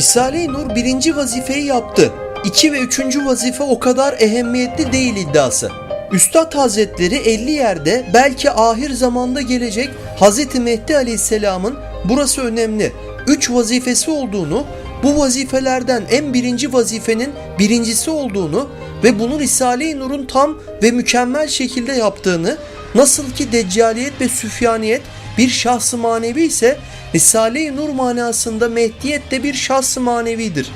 Risale-i Nur birinci vazifeyi yaptı. İki ve üçüncü vazife o kadar ehemmiyetli değil iddiası. Üstad Hazretleri 50 yerde belki ahir zamanda gelecek Hz. Mehdi Aleyhisselam'ın burası önemli. Üç vazifesi olduğunu, bu vazifelerden en birinci vazifenin birincisi olduğunu ve bunu Risale-i Nur'un tam ve mükemmel şekilde yaptığını, nasıl ki Deccaliyet ve Süfyaniyet bir şahsı manevi ise Risale-i Nur manasında Mehdiyet de bir şahsı manevidir.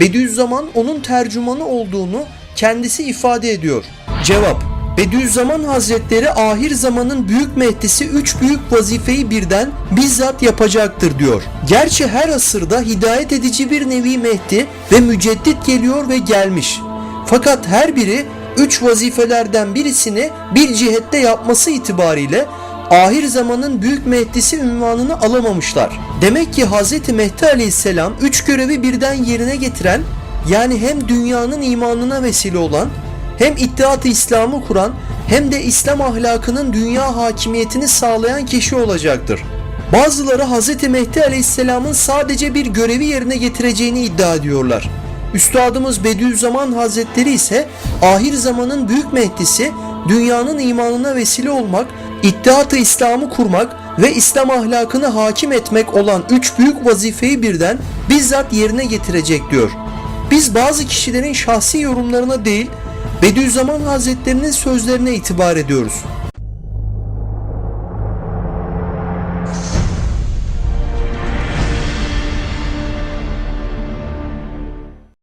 Bediüzzaman onun tercümanı olduğunu kendisi ifade ediyor. Cevap Bediüzzaman Hazretleri ahir zamanın büyük mehdisi üç büyük vazifeyi birden bizzat yapacaktır diyor. Gerçi her asırda hidayet edici bir nevi Mehdi ve müceddit geliyor ve gelmiş. Fakat her biri üç vazifelerden birisini bir cihette yapması itibariyle ahir zamanın büyük Mehdisi ünvanını alamamışlar. Demek ki Hz. Mehdi Aleyhisselam üç görevi birden yerine getiren yani hem dünyanın imanına vesile olan hem İttihat-ı İslam'ı kuran hem de İslam ahlakının dünya hakimiyetini sağlayan kişi olacaktır. Bazıları Hz. Mehdi Aleyhisselam'ın sadece bir görevi yerine getireceğini iddia ediyorlar. Üstadımız Bediüzzaman Hazretleri ise ahir zamanın büyük Mehdisi dünyanın imanına vesile olmak, İttihat-ı İslam'ı kurmak ve İslam ahlakını hakim etmek olan üç büyük vazifeyi birden bizzat yerine getirecek diyor. Biz bazı kişilerin şahsi yorumlarına değil, Bediüzzaman Hazretlerinin sözlerine itibar ediyoruz.